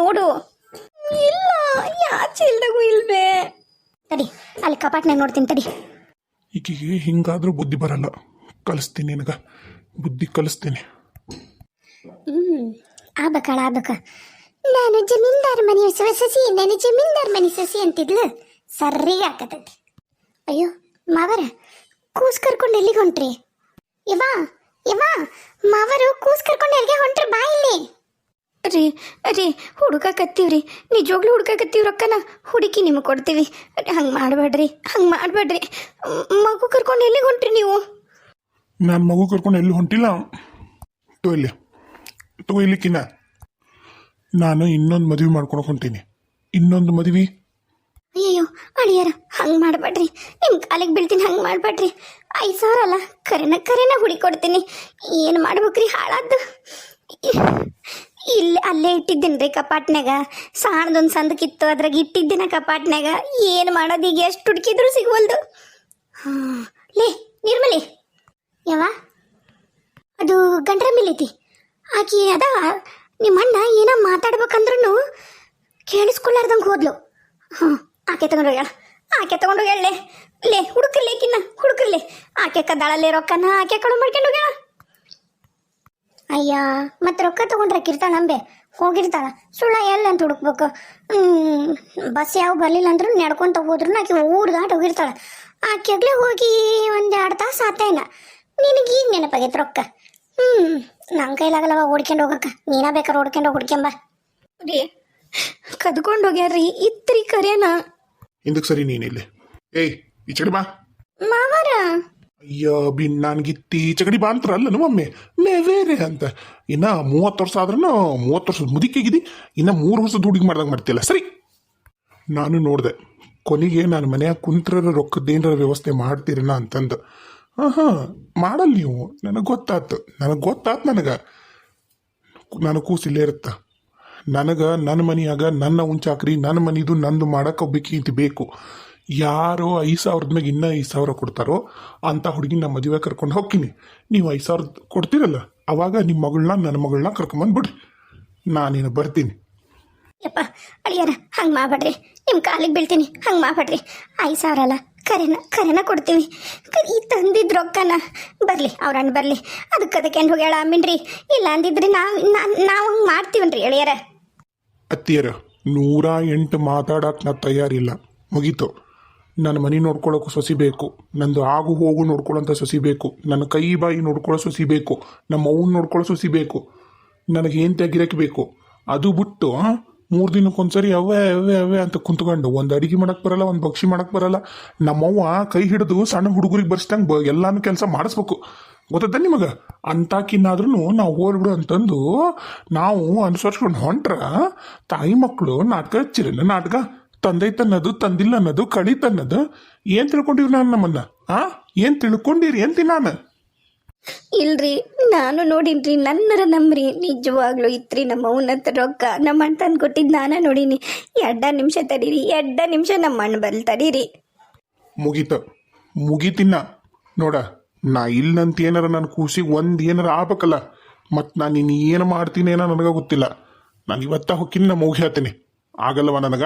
ನೋಡು. ಇಲ್ಲ ಯಾಚೆ ಇಲ್ದಾಗೂ ಇಲ್ವೇ. ತಡಿ ಅಲ್ಲಿ ಕಪಾಟ್ನಾಗ ನೋಡ್ತೀನಿ ತಡಿ. ಈಕಿಗೆ ಹಿಂಗಾದ್ರೂ ಬುದ್ಧಿ ಬರಲ್ಲ. ಕಲಿಸ್ತೀನಿ ನಿನಗ. ಬುದ್ಧಿ ಕಲಿಸ್ತೀನಿ. ಹ್ಮ್ ಆ ಬಕ ನಾನು ಜಮೀನ್ದಾರ್ ಮನೆ ಸಸಿ ನಾನು ಜಮೀನ್ದಾರ್ ಮನೆ ಸಸಿ ಅಂತಿದ್ಲು. ಸರಿಗೆ ಹಾಕತೈತಿ ಅಯ್ಯೋ ಮಾವರ ಕೂಸ್ ಕರ್ಕೊಂಡು ಎಲ್ಲಿಗೆ ಹೊಂಟ್ರಿ? ಇವಾ ಇವಾ ಮಾವರು ಕೂಸ್ ಕರ್ಕೊಂಡು ಎಲ್ಲಿಗೆ ಹೊಂಟ್ರಿ ಬಾ ಇಲ್ಲಿ ರೀ ರೀ ಹುಡುಕಾಕತ್ತೀವ್ರಿ. ನಿಜವಾಗ್ಲೂ ಹುಡುಕಾಕತ್ತೀವಿ ರೊಕ್ಕನ ಹುಡುಕಿ ನಿಮಗೆ ಕೊಡ್ತೀವಿ. ಹಂಗೆ ಮಾಡಬೇಡ್ರಿ ಹಂಗೆ ಮಾಡಬೇಡ್ರಿ ಮಗು ಕರ್ಕೊಂಡು ಎಲ್ಲಿಗೆ ಹೊಂಟ್ರಿ ನೀವು? ನನ್ನ ಮಗು ಕರ್ಕೊಂಡು ಎಲ್ಲಿ ಹೊಂಟಿಲ್ಲ. ತೋ ಇಲ್ಲಿ. ತೋ ಇಲ್ಲಿಕ್ಕಿನ ನಾನು ಇನ್ನೊಂದು ಮದುವೆ ಮಾಡ್ಕೊಂಡು ಹೊಂಟೀನಿ. ಇನ್ನೊಂದು ಮದುವೆ? ಅಯ್ಯೋ ಅಳಿಯರ ಹಂಗೆ ಮಾಡಬೇಡ್ರಿ ನಿಮ್ಮ ಕಾಲಿಗೆ ಬೀಳ್ತೀನಿ ಹಂಗೆ ಮಾಡಬೇಡ್ರಿ ಐದು ಸಾವಿರ ಅಲ್ಲ ಕರೆನ ಕರೆನ ಹುಡಿ ಕೊಡ್ತೀನಿ. ಏನು ಮಾಡ್ಬೇಕ್ರಿ ಹಾಳಾದ್ದು. ಇಲ್ಲಿ ಅಲ್ಲೇ ಇಟ್ಟಿದ್ದೀನಿ ರೀ ಕಪಾಟ್ನಾಗ ಸಾಣದೊಂದು ಸಂದಕ್ಕಿತ್ತು ಅದ್ರಾಗ ಇಟ್ಟಿದ್ದಿನ ಕಪಾಟ್ನಾಗ ಏನು ಮಾಡೋದು ಈಗ? ಎಷ್ಟು ಹುಡುಕಿದ್ರು ಸಿಗುವಲ್ದು. ಹಾಂ, ಲೇ, ನಿರ್ಮಲಿ. ಯಾವ ಅದು ಗಂಡ್ರ ಮೇಲೈತಿ ಆಕಿ ಅದ ನಿಮ್ಮ ಅಣ್ಣ ಏನೋ ಮಾತಾಡ್ಬೇಕಂದ್ರೂ ಕೇಳಿಸ್ಕೊಳ್ಳಾರ್ದಂಗೆ ಹೋದ್ಲು. ಹಾಂ ಆಕೆ ತಗೊಂಡು ಹೋಗ್ಯಾಳ. ಆಕೆ ತಗೊಂಡು ಹೋಗ್ಯಾಳೆ ಲೇ. ಹುಡುಕರ್ಲಿ ಕಿನ್ನ ಹುಡುಕರ್ಲಿ ಆಕೆ ಕದ್ದಾಳಲ್ಲೇ ರೊಕ್ಕನ ಆಕೆ ಕಳು ಮಾಡ್ಕೊಂಡು ಹೋಗ್ಯಾಳ. ಅಯ್ಯ ಮತ್ತೆ ರೊಕ್ಕ ತಗೊಂಡ್ರೆ ಕಿರ್ತಾ ನಂಬೆ ಹೋಗಿರ್ತಾಳ. ಸುಳ್ಳ ಎಲ್ಲ ಅಂತ ಹುಡುಕ್ಬೇಕು? ಹ್ಮ್, ಬಸ್ ಯಾವ ಬರಲಿಲ್ಲ ಅಂದ್ರೂ ನಡ್ಕೊಂತ ಹೋದ್ರು ಆಕೆ ಊರ್ ದಾಟ ಹೋಗಿರ್ತಾಳ. ಆಕೆಗ್ಲೇ ಹೋಗಿ ಒಂದು ಎರಡು ತಾಸು ಆತೇನ. ನಿನಗೆ ಈಗ ನೆನಪಾಗೈತೆ ರೊಕ್ಕ? ಹ್ಮ್ ನನ್ನ ಕೈಲಾಗಲ್ಲವ ಓಡ್ಕೊಂಡು ಹೋಗಕ್ಕ. ನೀನ ಬೇಕಾದ್ರೆ ಓಡ್ಕೊಂಡು ಹೋಗಿ ಹುಡ್ಕೊಂಬ ರೀ ಕದ್ಕೊಂಡು ಹೋಗ್ಯಾರ್ರಿ ಇತ್ರಿ ಕರೇನಾ. ಹಿಂದಕ್ಕೆ ಸರಿ ನೀನಿಲ್ಲಿ ಏಯ್ ಈ ಚಗಡಿ ಬಾ. ಮಾವಾರ? ಅಯ್ಯೋ ಬಿ ನನ್ಗಿತ್ತಿ ಚಗಡಿ ಬಾ ಅಲ್ಲನು ಒಮ್ಮೆ. ಮೇವೇರೆ ಅಂತ. ಇನ್ನ ಮೂವತ್ತು ವರ್ಷ ಆದ್ರೂ ಮೂವತ್ತು ವರ್ಷದ ಮುದುಕಿಗಿದಿ ಇನ್ನ ಮೂರು ವರ್ಷದ ಹುಡುಗಿ ಮಾಡ್ದಂಗೆ ಮಾಡ್ತಿಲ್ಲ ಸರಿ. ನಾನು ನೋಡಿದೆ, ಕೊನೆಗೆ ನಾನು ಮನೆಯಾಗ ಕುಂತ್ರರ ರೊಕ್ಕದೇನರ ವ್ಯವಸ್ಥೆ ಮಾಡ್ತೀರನ ಅಂತಂದು. ಹಾಂ ಹಾಂ ಮಾಡಲ್ಲ ನೀವು ನನಗೆ ಗೊತ್ತಾತು. ನನಗೆ ಗೊತ್ತಾತು ನನಗೆ. ನಾನು ಕೂಸಿಲ್ಲೇ ಇರುತ್ತ? ನನಗೆ ನನ್ನ ಮನೆಯಾಗ ನನ್ನ ಉಂಚಾಕ್ರಿ ನನ್ನ ಮನಿದು ನಂದು ಮಾಡಕ್ಕೆ ಒಬ್ಬಾಕಿ ಬೇಕು. ಯಾರೋ ಐದು ಸಾವಿರದ ಮ್ಯಾಗ ಇನ್ನೂ ಐದು ಸಾವಿರ ಕೊಡ್ತಾರೋ ಅಂಥ ಹುಡುಗಿನ ನಮ್ಮ ಮದುವೆ ಕರ್ಕೊಂಡು ಹೋಗ್ತೀನಿ. ನೀವು ಐದು ಸಾವಿರದ ಕೊಡ್ತೀರಲ್ಲ ಅವಾಗ ನಿಮ್ಮ ಮಗಳನ್ನ ನನ್ನ ಮಗಳನ್ನ ಬಿಡ್ರಿ. ನಾನೇನು ಬರ್ತೀನಿ. ಯಪ್ಪ ಅಳಿಯರ ಹಂಗೆ ಮಾಡ್ಬೇಡ್ರಿ. ನಿಮ್ಮ ಕಾಲಿಗೆ ಬೀಳ್ತೀನಿ ಹಂಗೆ ಮಾಡ್ಬೇಡ್ರಿ. ಐದು ಸಾವಿರ ಅಲ್ಲ ಕರೆನ ಕರೆನ ಕೊಡ್ತೀವಿ. ಈ ತಂದಿದ್ ರೊಕ್ಕನ ಬರಲಿ ಅವ್ರಣ್ಣ ಬರಲಿ. ಅದಕ್ಕೆ ಅದಕ್ಕೆ ಏನು ಹೋಗ್ಯಾಳ ಅಮ್ಮಿನ್ರಿ ಇಲ್ಲ ಅಂದಿದ್ರಿ ನಾವು ನಾವು ಹಂಗೆ ಮಾಡ್ತೀವನ್ರಿ ಎಳೆಯರ. ಅತ್ತಿಯರ ನೂರ ಎಂಟು ಮಾತಾಡಕ್ಕೆ ನಾ ತಯಾರಿಲ್ಲ. ಮುಗೀತು. ನನ್ನ ಮನೆ ನೋಡ್ಕೊಳ್ಳೋಕೆ ಸೊಸಿ ಬೇಕು. ನಂದು ಆಗು ಹೋಗು ನೋಡ್ಕೊಳ್ಳೋಂಥ ಸೊಸಿ ಬೇಕು. ನನ್ನ ಕೈ ಬಾಯಿ ನೋಡ್ಕೊಳ್ಳೋ ಸೊಸಿ ಬೇಕು. ನಮ್ಮ ಅವ್ನ ನೋಡ್ಕೊಳ್ಳೋ ಸೊಸಿ ಬೇಕು. ನನಗೆ ಏನು ತೆಗಿರಕ್ಕೆ ಬೇಕು. ಅದು ಬಿಟ್ಟು ಮೂರು ದಿನಕ್ಕೊಂದ್ಸರಿ ಅವೇ ಅವೇ ಅವೇ ಅಂತ ಕುಂತ್ಕೊಂಡು ಒಂದು ಅಡಿಗೆ ಮಾಡಕ್ಕೆ ಬರಲ್ಲ, ಒಂದು ಭಕ್ಷಿ ಮಾಡಕ್ಕೆ ಬರಲ್ಲ. ನಮ್ಮವ್ವ ಕೈ ಹಿಡಿದು ಸಣ್ಣ ಹುಡುಗರಿಗೆ ಬರ್ಸ್ದಂಗೆ ಬ ಎಲ್ಲಾನು ಕೆಲಸ ಮಾಡಿಸ್ಬೇಕು. ಗೊತ್ತದ ನಿಮಗೆ? ಅಂತಾಕಿನ್ನಾದ್ರೂ ನಾವು ಹೋಲ್ಬಿಡು ಅಂತಂದು ನಾವು ಅನುಸರಿಸ್ಕೊಂಡು ಹೊಂಟ್ರ ತಾಯಿ ಮಕ್ಕಳು ನಾಟಕ ಹಚ್ಚಿರಲ್ಲ ನಾಟಕ. ತಂದೈತೆ ತನ್ನದು ತಂದಿಲ್ಲ ಅನ್ನೋದು ಕಳಿ ತನ್ನದು. ಏನು ತಿಳ್ಕೊಂಡಿರಿ ನಾನು ನಮ್ಮನ್ನ? ಆ? ಏನು ತಿಳ್ಕೊಂಡಿರಿ? ಅಂತೀನಿ ನಾನು? ಇಲ್ರಿ ನಾನು ನೋಡಿನ್ರಿ ನನ್ನರ ನಂಬ್ರಿ. ನಿಜವಾಗ್ಲೂ ಇತ್ರಿ ನಮ್ಮ ಉನ್ನತ ರೊಕ್ಕ. ನಮ್ಮ ಅಣ್ಣ ತಂದು ಕೊಟ್ಟಿದ್ದು ನಾನೇ ನೋಡೀನಿ. ಎಡ್ಡ ನಿಮಿಷ ತಡೀರಿ ಎಡ್ಡ ನಿಮಿಷ ನಮ್ಮ ಅಣ್ಣ ಬಲ್ ತಡೀರಿ. ಮುಗೀತ. ಮುಗೀತಿನ್ನ. ನೋಡ ನಾ ಇಲ್ಲಂತ ಏನಾರ ನನ್ನ ಕೂಸಿಗೆ ಒಂದು ಏನಾರ ಆಗ್ಬೇಕಲ್ಲ ಮತ್ತು ನಾನು ಇನ್ನು ಏನು ಮಾಡ್ತೀನಿ ಏನೋ ನನಗೆ ಗೊತ್ತಿಲ್ಲ. ನಾನು ಇವತ್ತ ಹೊಕ್ಕಿನಿ ನಮ್ಮ ಹೋಗಿ ಹೇಳ್ತೀನಿ. ಆಗಲ್ಲವ ನನಗ?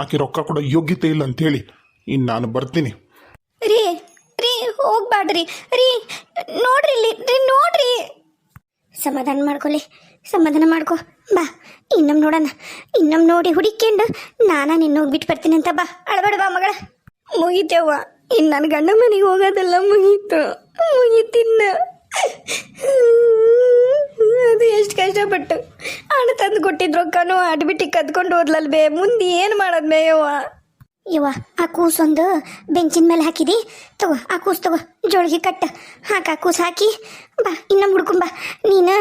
ಆಕೆ ರೊಕ್ಕ ಕೊಡೋ ಯೋಗ್ಯತೆ ಇಲ್ಲ ಅಂತೇಳಿ ಇನ್ ನಾನು ಬರ್ತೀನಿ. ರೀ ರೀ ಹೋಗ್ಬಾಡ್ರಿ ರೀ, ನೋಡ್ರಿ ಇಲ್ಲಿ, ರೀ, ನೋಡ್ರಿ. ಸಮಾಧಾನ ಮಾಡ್ಕೊಳ್ಳಿ ಸಮಾಧಾನ ಮಾಡ್ಕೊ. ಬಾ ಇನ್ನಮ್ ನೋಡೋಣ. ಇನ್ನಮ್ ನೋಡಿ ಹುಡುಕೊಂಡು ನಾನ ನಿನ್ನ ಹೋಗ್ಬಿಟ್ಟು ಬರ್ತೀನಿ ಅಂತ ಬಾ. ಅಳಬೇಡ ಬಾ ಮಗಳ. ಮುಗೀತೇವ್ವ. ಇನ್ ನನ್ನ ಗಂಡ ಮನೆಗೆ ಹೋಗೋದೆಲ್ಲ ಮುಗೀತು. ಮುಗೀತಿನ್ನ. ಕಷ್ಟಪಟ್ಟು ಹಣ ತಂದು ಕೊಟ್ಟಿದ್ ರೊಕ್ಕನು ಅಡ್ಬಿಟ್ಟಿ ಕದ್ಕೊಂಡು ಹೋದ್ಲಲ್ಬೇ ಮುಂದೆ ಏನು ಮಾಡೋದು ಯವ್ವ? ಯವ್ವ, ಆ ಕೂಸೊಂದು ಬೆಂಚಿನ ಮೇಲೆ ಹಾಕಿದಿ? ತಗೋ, ಆ ಕೂಸು ತಗೋ, ಜೋಳಿಗೆ ಕಟ್ಟ. ಹಾಕ, ಆ ಕೂಸು ಹಾಕಿ ಬಾ, ಇನ್ನ ಹುಡ್ಕೊಂಬ ನೀನು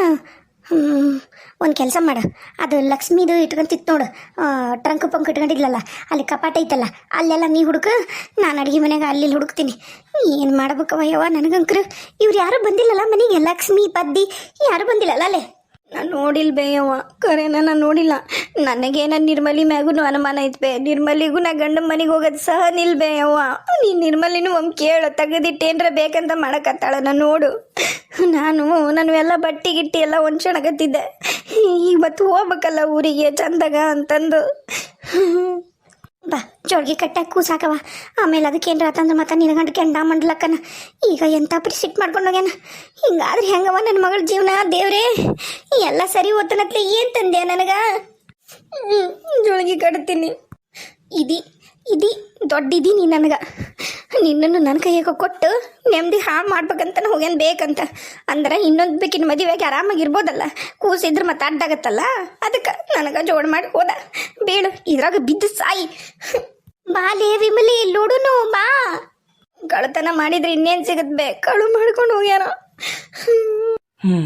ಒಂದು ಕೆಲಸ ಮಾಡು. ಅದು ಲಕ್ಷ್ಮಿದು ಇಟ್ಕೊಂತಿತ್ತು ನೋಡು. ಟ್ರಂಕ್ ಪಂಕ್ ಇಟ್ಕೊಂಡಿದ್ಲಲ್ಲ, ಅಲ್ಲಿ ಕಪಾಟ ಐತಲ್ಲ, ಅಲ್ಲೆಲ್ಲ ನೀ ಹುಡುಕ, ನಾನು ಅಡುಗೆ ಮನೆಗೆ ಅಲ್ಲಿ ಹುಡುಕ್ತೀನಿ. ಏನು ಮಾಡ್ಬೇಕವ ಯವ್ವ, ನನಗಂಕ್ರು. ಇವ್ರು ಯಾರು ಬಂದಿಲ್ಲಲ್ಲ ಮನೆಗೆ? ಲಕ್ಷ್ಮಿ, ಪದ್ದಿ, ಯಾರು ಬಂದಿಲ್ಲಲ್ಲ ಅಲ್ಲೇ? ನಾನು ನೋಡಿಲ್ಲ ಬೇಯವ್ವ ಕರೆ ನಾನು ನೋಡಿಲ್ಲ. ನನಗೆ ನಿರ್ಮಲಿ ಮ್ಯಾಗೂ ಅನುಮಾನ ಐತೆ ಬೇ. ನಿರ್ಮಲಿಗೂ ನಾ ಗಂಡ ಮನೆಗೆ ಹೋಗೋದು ಸಹ ನಿಲ್ಬೇಯವ್ವ ನೀ ನಿರ್ಮಲಿನೂ ಒಮ್ಮೆ ಕೇಳು, ತೆಗೆದಿಟ್ಟೇನ್ರ ಬೇಕಂತ ಮಾಡಕತ್ತಾಳ ನಾನು ನೋಡು. ನಾನು ನಾನು ಎಲ್ಲ ಬಟ್ಟೆ ಗಿಟ್ಟಿ ಎಲ್ಲ ಹೊಂಚ್ಕೊಳಕತ್ತಿದ್ದೆ ಈಗ ಮತ್ತೆ ಹೋಗ್ಬೇಕಲ್ಲ ಊರಿಗೆ ಚಂದಾಗ ಅಂತಂದು. ಬಾ ಜೋಳಿಗೆ ಕಟ್ಟಾಕ ಕೂಸಾಕವ. ಆಮೇಲೆ ಅದಕ್ಕೆ ಏನ್ರ ಆತಂದ್ರೆ ಮತ್ತೆ ನಿನಗಂಡು ಕೆಂಡ ಮಂಡ್ಲಕ್ಕನ. ಈಗ ಎಂಥ ಪರಿ ಸಿಟ್ಟು ಮಾಡ್ಕೊಂಡೋಗ್ಯಾನ ಹಿಂಗಾದ್ರೆ ಹೆಂಗವ ನನ್ನ ಮಗಳ ಜೀವನ, ದೇವ್ರೇ? ಎಲ್ಲ ಸರಿ ಓದ್ತಾನತ್ಲೆ ಏನು ತಂದೆ ನನಗ? ಹ್ಮ್, ಜೋಳಿಗೆ ಕಟ್ತೀನಿ. ಇದಿ ಇದಿ ದೊಡ್ಡಿದಿ ನೀ ನನಗೆ. ನಿನ್ನನ್ನು ನನ್ನ ಕೈಯಾಗ ಕೊಟ್ಟು ನೆಮ್ಮದಿ ಹಾಳು ಮಾಡ್ಬೇಕಂತ ಹೋಗ್ಯಾನ ಬೇಕಂತ. ಅಂದ್ರೆ ಇನ್ನೊಂದು ಬೇಕಿನ ಮದುವೆಗೆ ಆರಾಮಾಗಿರ್ಬೋದಲ್ಲ ಕೂಸಿದ್ರೆ ಮತ್ತೆ ಅಡ್ಡಾಗತ್ತಲ್ಲ ಅದಕ್ಕೆ ನನಗೆ ಜೋಡ್ ಮಾಡಿ ಹೋದ. ಬೀಳು ಇದ್ರಾಗ ಬಿದ್ದು ಸಾಯಿ. ಬಾಲೇ ವಿಮಲಿ ಲೋಡುನು ಬಾ. ಗಳತನ ಮಾಡಿದ್ರೆ ಇನ್ನೇನು ಸಿಗತ್ ಬೇ? ಕಳು ಮಾಡ್ಕೊಂಡು ಹೋಗ್ಯಾನ. ಹ್ಞೂ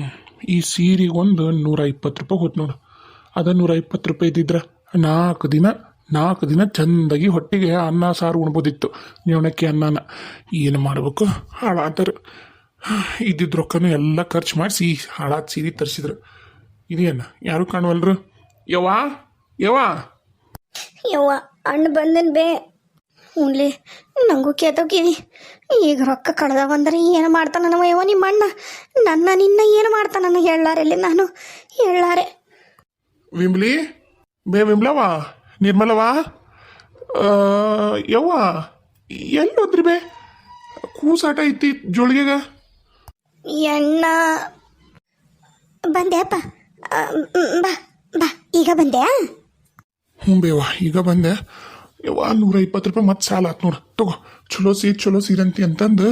ಈ ಸೀರೆಗೆ ಒಂದು ನೂರ ಇಪ್ಪತ್ತು ರೂಪಾಯಿ ಹೋತ್ ನೋಡು. ಅದ ನೂರ ಇಪ್ಪತ್ತು ರೂಪಾಯಿ ಇದ್ದಿದ್ರ ನಾಲ್ಕು ದಿನ ನಾಲ್ಕು ದಿನ ಚಂದಾಗಿ ಹೊಟ್ಟೆಗೆ ಅನ್ನ, ಸಾರು ಉಣ್ಬೋದಿತ್ತು. ನೆವಣಕ್ಕೆ ಅನ್ನನ. ಏನು ಮಾಡಬೇಕು? ಹಾಳಾದರು. ಇದ್ದಿದ್ದು ರೊಕ್ಕನೂ ಎಲ್ಲ ಖರ್ಚು ಮಾಡಿಸಿ ಹಾಳಾದ ಸೀರೆ ತರಿಸಿದ್ರು. ಇದೇನ? ಯಾರು ಕಾಣುವಲ್ರು? ಯವ್ವಾ? ಯವ್ವಾ? ಯವ್ವ, ಅಣ್ಣ ಬಂದನ್ ಬೇ. ಹ್ಞೂನ್ಲಿ ನಂಗೂ ಕೇತೋಕಿವಿ ಈಗ ರೊಕ್ಕ ಕಳೆದವಂದ್ರೆ ಏನು ಮಾಡ್ತಾನ ನಮ್ಮ ಯವ್ವ ನಿಮ್ಮ ಅಣ್ಣ? ನನ್ನ ನಿನ್ನ ಏನು ಮಾಡ್ತಾನ ಹೇಳಾರೆಲ್ಲಿ ನಾನು? ಹೇಳಾರೆ ವಿಮ್ಲಿ? ಬೇ ವಿಮ್ಲವಾ ನಿರ್ಮಲವಾ ಯವ್ವ? ಎಲ್ಲಿ ಹೋದ್ರಿ ಬೇ? ಕೂಸಾಟ ಐತಿ ಜೋಳಿಗೆಗ? ಎಣ್ಣ. ಬಂದೆ ಅಪ್ಪ. ಬಾ ಬಾ ಈಗ ಬಂದೆ ಹ್ಞೂ ಬೇವಾ ಈಗ ಬಂದೆ. ಯವ್ವ ನೂರ ಇಪ್ಪತ್ತು ರೂಪಾಯಿ ಮತ್ತೆ ಸಾಲ ಆತು ನೋಡು. ತಗೋ, ಚಲೋ ಸೀರೆ ಚಲೋ ಸೀರೆ ಅಂತಿ ಅಂತಂದು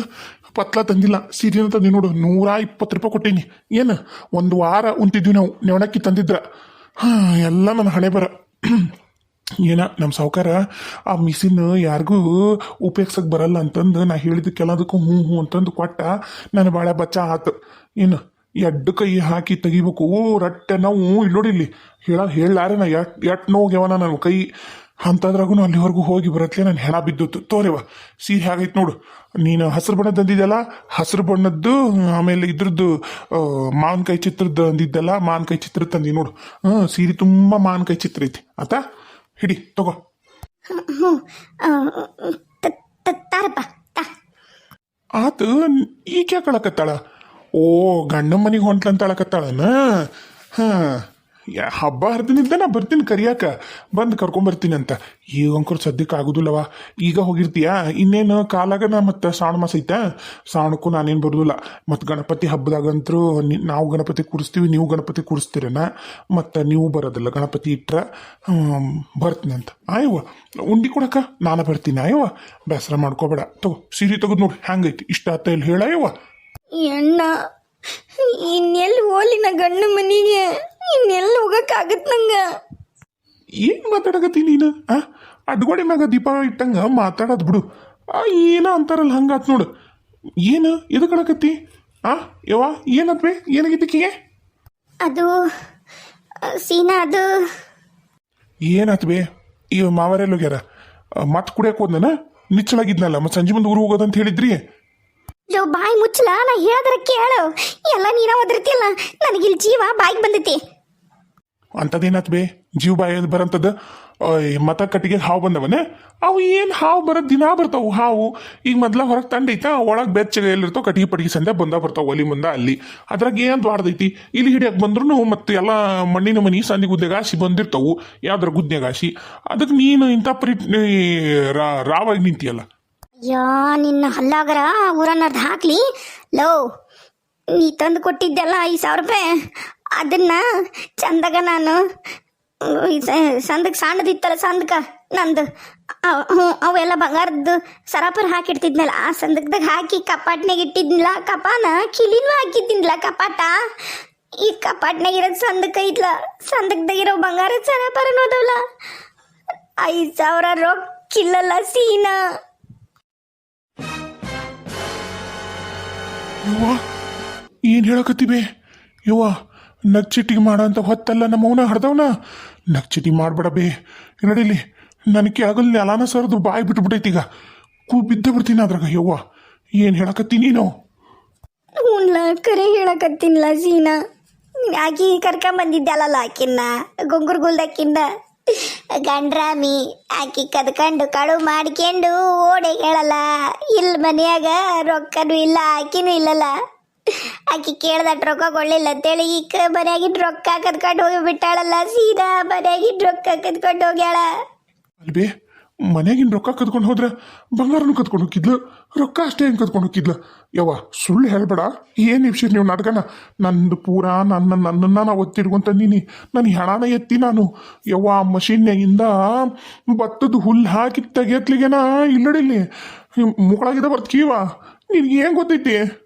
ಪತ್ಲ ತಂದಿಲ್ಲ. ಸೀರೆನ ತಂದಿ ನೋಡು ನೂರ ಇಪ್ಪತ್ತು ರೂಪಾಯಿ ಕೊಟ್ಟೀನಿ. ಏನು, ಒಂದು ವಾರ ಉಂತಿದ್ವಿ ನಾವು, ನೆವಣಕ್ಕಿ ತಂದಿದ್ರ. ಹಾಂ, ಎಲ್ಲ ನನ್ನ ಹಣೆ ಬರ. ಏನ ನಮ್ಮ ಸಾವುಕಾರ ಆ ಮಿಷಿನ್ ಯಾರಿಗೂ ಉಪಯೋಗ್ಸಕ್ ಬರಲ್ಲ ಅಂತಂದು ನಾ ಹೇಳಿದಕ್ಕೆಲ್ಲದಕ್ಕೂ ಹ್ಞೂ ಹ್ಞೂ ಅಂತಂದು ಕೊಟ್ಟ ನನ್ನ ಭಾಳ ಬಚ್ಚ ಆತು. ಏನು, ಎಡ್ಡು ಕೈ ಹಾಕಿ ತೆಗಿಬೇಕು, ರಟ್ಟೆ ನಾವು ಇಲ್ಲಿ ನೋಡಿ ಇಲ್ಲಿ. ಹೇಳ ಹೇಳಾರೆ ನಾ, ಎಟ್ ಎಟ್ ಗೆವನ ನಾನು ಕೈ. ಅಂಥದ್ರಾಗೂ ಅಲ್ಲಿವರೆಗೂ ಹೋಗಿ ಬರತ್ಲೆ ನನ್ನ ಹೆಣ ಬಿದ್ದಿತ್ತು ತೋರೆವ. ಸೀರೆ ಹೇಗೈತೆ ನೋಡು. ನೀನು ಹಸಿರು ಬಣ್ಣದ ಅಂದಿದ್ದಲ್ಲ ಹಸಿರು ಬಣ್ಣದ್ದು ಆಮೇಲೆ ಇದ್ರದ್ದು ಮಾವಿನಕಾಯಿ ಚಿತ್ರದ್ದು ಅಂದಿದ್ದಲ್ಲ ಮಾವಿನಕಾಯಿ ಚಿತ್ರ ತಂದಿ ನೋಡು. ಹ್ಞೂ ಸೀರೆ ತುಂಬ ಮಾವಿನಕಾಯಿ ಚಿತ್ರ ಐತಿ. ಆತ? ಹಿಡಿ ತಗೋ. ಹ್ಞೂ ತಾರಪ್ಪ ಆತ ಈಕೆ ಕಳಕತ್ತಾಳ ಓ ಗಂಡ ಮನೆಗೆ ಹೊಂಟ್ಲಂತಾಳಕತ್ತಾಳನ ಹಾ. ಯಾ, ಹಬ್ಬ ಹರಿದಿನಿಂದ ನಾ ಬರ್ತೀನಿ ಕರಿಯಾಕ. ಬಂದು ಕರ್ಕೊಂಬರ್ತೀನಿ ಅಂತ. ಈಗ ಅಂಕರ್ ಸದ್ಯಕ್ಕೆ ಆಗೋದಿಲ್ಲವ ಈಗ ಹೋಗಿರ್ತೀಯ? ಇನ್ನೇನು ಕಾಲಾಗ ನಾ ಮತ್ತೆ ಶ್ರಾವಣ ಮಾಸ ಐತ? ಶ್ರಾವಣಕ್ಕೂ ನಾನೇನು ಬರೋದಿಲ್ಲ. ಮತ್ತು ಗಣಪತಿ ಹಬ್ಬದಾಗಂತರೂ ನಾವು ಗಣಪತಿ ಕೂರಿಸ್ತೀವಿ, ನೀವು ಗಣಪತಿ ಕೂರಿಸ್ತೀರನ? ಮತ್ತು ನೀವು ಬರೋದಿಲ್ಲ, ಗಣಪತಿ ಇಟ್ಟರೆ ಬರ್ತೀನಿ ಅಂತ. ಆಯವ್ವ, ಉಂಡಿ ಕೊಡಕ? ನಾನು ಬರ್ತೀನಿ, ಆಯವ್ವ. ಬೇಸರ ಮಾಡ್ಕೋಬೇಡ. ತಗೋ, ಸೀರೆ ತೆಗೆದು ನೋಡಿ, ಹ್ಯಾಂಗೈತಿ? ಇಷ್ಟ ಆತ ಇಲ್ಲಿ ಹೇಳಾಯವ್ವ. ಎಣ್ಣ ಇನ್ನೆಲ್ಲಿ ಹೋಲಿ ಗಂಡ ಮನೆಗೆ? ಇನ್ನೆಲ್ಲಿ ಹೋಗಕ್ಕಾಗತ್ ನಂಗ? ಏನ್ ಮಾತಾಡಕತ್ತಿ ನೀನು ಆ? ಅಡ್ಗೋಡೆ ಮ್ಯಾಗ ದೀಪ ಇಟ್ಟಂಗ ಮಾತಾಡೋದು ಬಿಡು. ಆ ಏನ ಅಂತಾರಲ್ಲ ಹಂಗಾತ್ ನೋಡು. ಏನು? ಕಣಕತ್ತಿ? ಆ ಯವ್ವ ಏನತ್ ಬೇ ಏನಾಗಿದ್ದಕ್ಕಿಗೆ ಅದು ಸೀನಾ ಅದು. ಏನಾತ್ ಬೇ ಈ ಮಾವರೆಲ್ಲ ಹೋಗ್ಯಾರ ಮತ್ ಕುಡಿಯಕ್ ಹೋದ್ನ ನಿಚ್ಚಳಾಗಿದ್ನಲ್ಲ ಮತ್ತೆ ಸಂಜೆ ಮುಂದೆ ಊರು ಹೋಗೋದಂತ ಹೇಳಿದ್ರಿ? ಲೋ ಬಾಯಿ ಮುಚ್ಚಲ, ನಾ ಹೇಳದ್ರ ಕೇಳು. ಎಲ್ಲ ನೀನ ನನಗೆ ಇಲ್ಲಿ ಜೀವ ಬಾಯಿಗೆ ಬಂದೈತಿ. ಅಂಥದ್ದೇನಾತ್ ಬೇ? ಜೀವ ಬಾಯಿ ಬರಂತದ? ಮತ ಕಟ್ಟಿಗೆ ಹಾವು ಬಂದವನೆ? ಅವು ಏನು ಹಾವು ಬರೋದು ದಿನ ಬರ್ತಾವು? ಹಾವು. ಈಗ ಮೊದ್ಲ ಹೊರಗೆ ತಂಡೈತ ಒಳಗೆ ಬೆಚ್ಚಗೆ ಎಲ್ಲಿರ್ತಾವ ಕಟ್ಟಿಗೆ ಪಟ್ಟಿಗೆ ಸಂದೇ ಬಂದ ಬರ್ತಾವ ಒಲಿ ಮುಂದೆ ಅಲ್ಲಿ. ಅದ್ರಾಗ ಏನು ದ್ವಾಡ್ದೈತಿ ಇಲ್ಲಿ ಹಿಡಿಯಕ್ಕೆ ಬಂದ್ರು ಮತ್ತೆ ಎಲ್ಲ ಮಣ್ಣಿನ ಮನಿ ಸಂದಿ ಗುದ್ದೆಗಾಸಿ ಬಂದಿರ್ತಾವು, ಯಾವ್ದ್ರ ಗುದ್ದೆಗಾಸಿ ಅದಕ್ಕೆ ನೀನು ಇಂಥ ಪರಿ ರಾವಾಗಿ ನಿಂತಿಯಲ್ಲ. ಅಯ್ಯೋ ನಿನ್ನ ಹಲ್ಲಾಗರ? ಊರನ್ನರ್ದು ಹಾಕ್ಲಿ? ಲೋ, ನೀ ತಂದು ಕೊಟ್ಟಿದ್ದೆಲ್ಲ ಐದು ಸಾವಿರ ರೂಪಾಯಿ. ಅದನ್ನ ಚಂದಾಗ ನಾನು ಸಂದಕ್ಕೆ ಸಣ್ಣದಿತ್ತಲ್ಲ ಸಂದಕ ನಂದು. ಹ್ಞೂ ಅವೆಲ್ಲ ಬಂಗಾರದ್ದು ಸರಾಪರ್ ಹಾಕಿಡ್ತಿದ್ನಲ್ಲ, ಆ ಸಂದಕ್ದಾಗ ಹಾಕಿ ಕಪಾಟ್ನಾಗ ಇಟ್ಟಿದ್ನಲ್ಲ, ಕಪಾನ ಕಿಲಿನೂ ಹಾಕಿದ್ದಿನಲ್ಲ ಕಪಾಟ. ಈ ಕಪಾಟ್ನಾಗ ಇರೋದು ಸಂದಕ ಐತ್ಲ ಸಂದಕ್ದಾಗ ಇರೋ ಬಂಗಾರದ ಸರಾಪರ ನೋದವಲ್ಲ ಐದು ಸಾವಿರ ರೊಕ್ಕಿಲ್ಲಲ್ಲ ಸೀನಾ. ಯವ್ವ, ಏನು ಹೇಳಕತ್ತಿ ಯವ್ವ ಮಾಡ ಮಾಡೋ ಹೊತ್ತಲ್ಲ ನಮ್ಮ ಅವನ ಹಡ್ದವನ ನಗ್ಚಿಟಿ ಮಾಡ್ಬೇಡ ಬೇ. ನಡೀಲಿ, ನನಗೆ ಆಗಲ್ ನೆಲಾನ ಸರದು ಬಾಯಿ ಬಿಟ್ಬಿಟ್ಟೈತಿ ಈಗ. ಕೂ ಬಿದ್ದ ಬಿಡ್ತೀನಿ ಅದ್ರಾಗ ಯವ್ವ. ಏನು ಹೇಳಕತ್ತಿ ನೀನು? ಹ್ಞೂನ್ಲ ಕರೆ ಹೇಳಕತ್ತೀನಿಲ್ಲ ಸೀನಾ ಆಕಿ ಕರ್ಕೊಂಬಂದಿದ್ದಲ್ಲ ಆಕಿನ್ನ ಗುಂಗುರ್ ಗುಲ್ದಕ್ಕಿಂದ ಗಂಡ್ರಾಮಿ ಆಕಿ ಕದ್ಕೊಂಡು ಕಳು ಮಾಡ್ಕೊಂಡು ಓಡೆ ಕೇಳಲ್ಲ ಇಲ್ಲಿ ಮನೆಯಾಗ ರೊಕ್ಕನೂ ಇಲ್ಲ, ಆಕಿನೂ ಇಲ್ಲಲ್ಲ. ಆಕಿ ಕೇಳ್ದಟ್ ರೊಕ್ಕ ಕೊಡ್ಲಿಲ್ಲ ಅಂತೇಳಿ ಈಗ ಮನ್ಯಾಗಿನ ರೊಕ್ಕ ಕದ್ಕೊಂಡು ಹೋಗಿ ಬಿಟ್ಟಾಳಲ್ಲ, ಸೀದಾ ಮನ್ಯಾಗಿನ ರೊಕ್ಕ ಕದ್ಕೊಂಡು ಹೋಗ್ಯಾಳ. ಅಲ್ಬೇ ಮನೆಯಾಗಿನ ರೊಕ್ಕ ಕದ್ಕೊಂಡು ಹೋದ್ರೆ ಬಂಗಾರನು ಕದ್ಕೊಂಡು ಹೋಗಿದ್ಲು. ರೊಕ್ಕ ಅಷ್ಟೇ ಹೆಂಗೆ ಕದ್ಕೊಂಡು ಹೋಗಿದ್ಲ? ಯವ್ವ, ಸುಳ್ಳು ಹೇಳ್ಬೇಡ. ಏನು ಇಪ್ಸಿರ್ ನೀವು ನಾಟಕನ? ನಂದು ಪೂರಾ ನನ್ನ ನನ್ನನ್ನು ನಾ ಒತ್ತಿಡ್ಕೊಂತ ನೀನಿ. ಹೆಣನ ಎತ್ತಿ ನಾನು. ಯವ್ವ ಆ ಮಷೀನ್ಯಾಗಿಂದ ಭತ್ತದ ಹುಲ್ಲು ಹಾಕಿ ತೆಗೆಯತ್ಲಿಗೆನಾ? ಇಲ್ಲಡಿಲ್ಲಿ. ಮುಗಳಾಗಿದ ಬರ್ತೀವ ನಿನಗೆ ಏನು ಗೊತ್ತೈತಿ?